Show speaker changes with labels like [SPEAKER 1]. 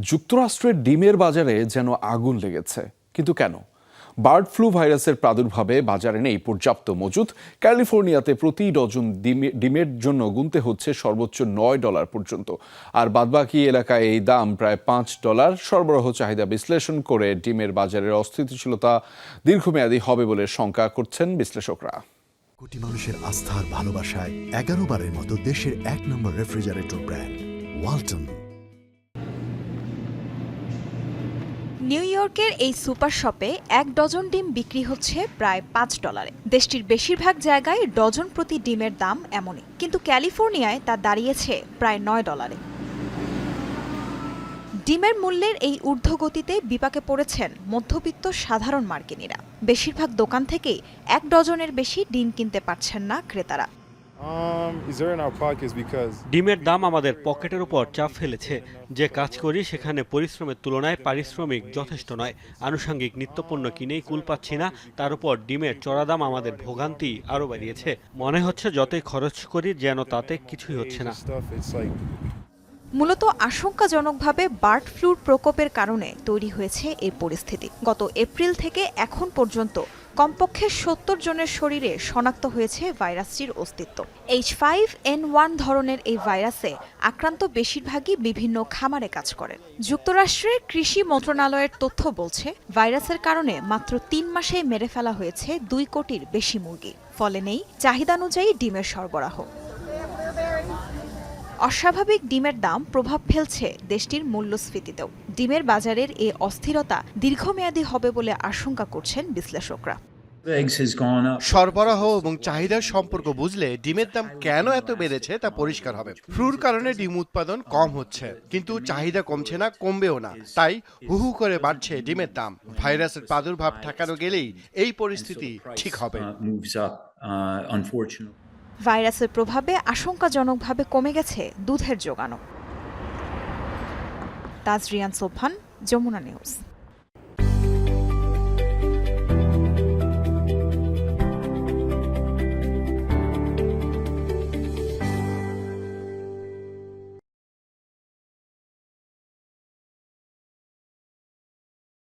[SPEAKER 1] যুক্তরাষ্ট্রের ডিমের বাজারে যেন আগুন লেগেছে। কিন্তু কেন? বার্ড ফ্লু ভাইরাসের প্রাদুর্ভাবে বাজারে নেই পর্যাপ্ত মজুদ। ক্যালিফোর্নিয়াতে প্রতি ডজন ডিমে- ডিমের জন্য গুনতে হচ্ছে সর্বোচ্চ নয় ডলার পর্যন্ত। আর বাদবাকি এলাকায় এই দাম প্রায় পাঁচ ডলার। সরবরাহ চাহিদা বিশ্লেষণ করে ডিমের বাজারের অস্থিতিশীলতা দীর্ঘমেয়াদী হবে বলে শঙ্কা করছেন বিশ্লেষকরা।
[SPEAKER 2] কোটি মানুষের আস্থার ভালোবাসায় এগারো বারের মতো দেশের এক নম্বর রেফ্রিজারেটর ব্র্যান্ড, ওয়ালটন।
[SPEAKER 3] নিউ ইয়র্কের এই সুপার শপে এক ডজন ডিম বিক্রি হচ্ছে প্রায় পাঁচ ডলারে। দেশটির বেশিরভাগ জায়গায় ডজন প্রতি ডিমের দাম এমনই, কিন্তু ক্যালিফোর্নিয়ায় তা দাঁড়িয়েছে প্রায় নয় ডলারে। ডিমের মূল্যের এই ঊর্ধ্বগতিতে বিপাকে পড়েছেন মধ্যবিত্ত সাধারণ মার্কিনীরা। বেশিরভাগ দোকান থেকেই এক ডজনের বেশি ডিম কিনতে পারছেন না ক্রেতারা।
[SPEAKER 4] Um,
[SPEAKER 5] ডিমের দাম আমাদের পকেটের উপর চাপ ফেলেছে। যে কাজ করি সেখানে পরিশ্রমের তুলনায় পারিশ্রমিক যথেষ্ট নয়। আনুষঙ্গিক নিত্যপণ্য কিনেই কুল পাচ্ছি না তার উপর ডিমের চড়া দাম আমাদের ভোগান্তি আরও বাড়িয়েছে। মনে হচ্ছে যতই খরচ করি যেন তাতে কিছুই হচ্ছে না?
[SPEAKER 3] মূলত আশঙ্কাজনকভাবে বার্ড ফ্লুর প্রকোপের কারণে তৈরি হয়েছে এই পরিস্থিতি। গত এপ্রিল থেকে এখন পর্যন্ত কমপক্ষে সত্তর জনের শরীরে শনাক্ত হয়েছে ভাইরাসটির অস্তিত্ব। এইচ ফাইভ এন ওয়ান ধরনের এই ভাইরাসে আক্রান্ত বেশিরভাগই বিভিন্ন খামারে কাজ করেন যুক্তরাষ্ট্রের কৃষি মন্ত্রণালয়ের তথ্য বলছে, ভাইরাসের কারণে মাত্র তিন মাসে মেরে ফেলা হয়েছে দুই কোটির বেশি মুরগি। ফলে নেই চাহিদানুযায়ী ডিমের সরবরাহ। অস্বাভাবিক ডিমের দাম প্রভাব ফেলছে দেশটির মূল্যস্ফীতিতেও। ডিমের বাজারের এ অস্থিরতা দীর্ঘমেয়াদী হবে বলে আশঙ্কা করছেন বিশ্লেষকরা.
[SPEAKER 6] সরবরাহ এবং চাহিদার সম্পর্ক বুঝলে ডিমের দাম কেন এত বেড়েছে তা পরিষ্কার হবে। ফ্লুর কারণে ডিম উৎপাদন কম হচ্ছে কিন্তু চাহিদা কমছে না কমবেও না। তাই হু হু করে বাড়ছে ডিমের দাম। ভাইরাসের প্রাদুর্ভাব ঠেকানো গেলেই এই পরিস্থিতি ঠিক হবে।
[SPEAKER 3] ভাইরাসের প্রভাবে আশঙ্কাজনকভাবে কমে গেছে দুধের যোগানো তাজরিয়ান সোফান যমুনা নিউজ।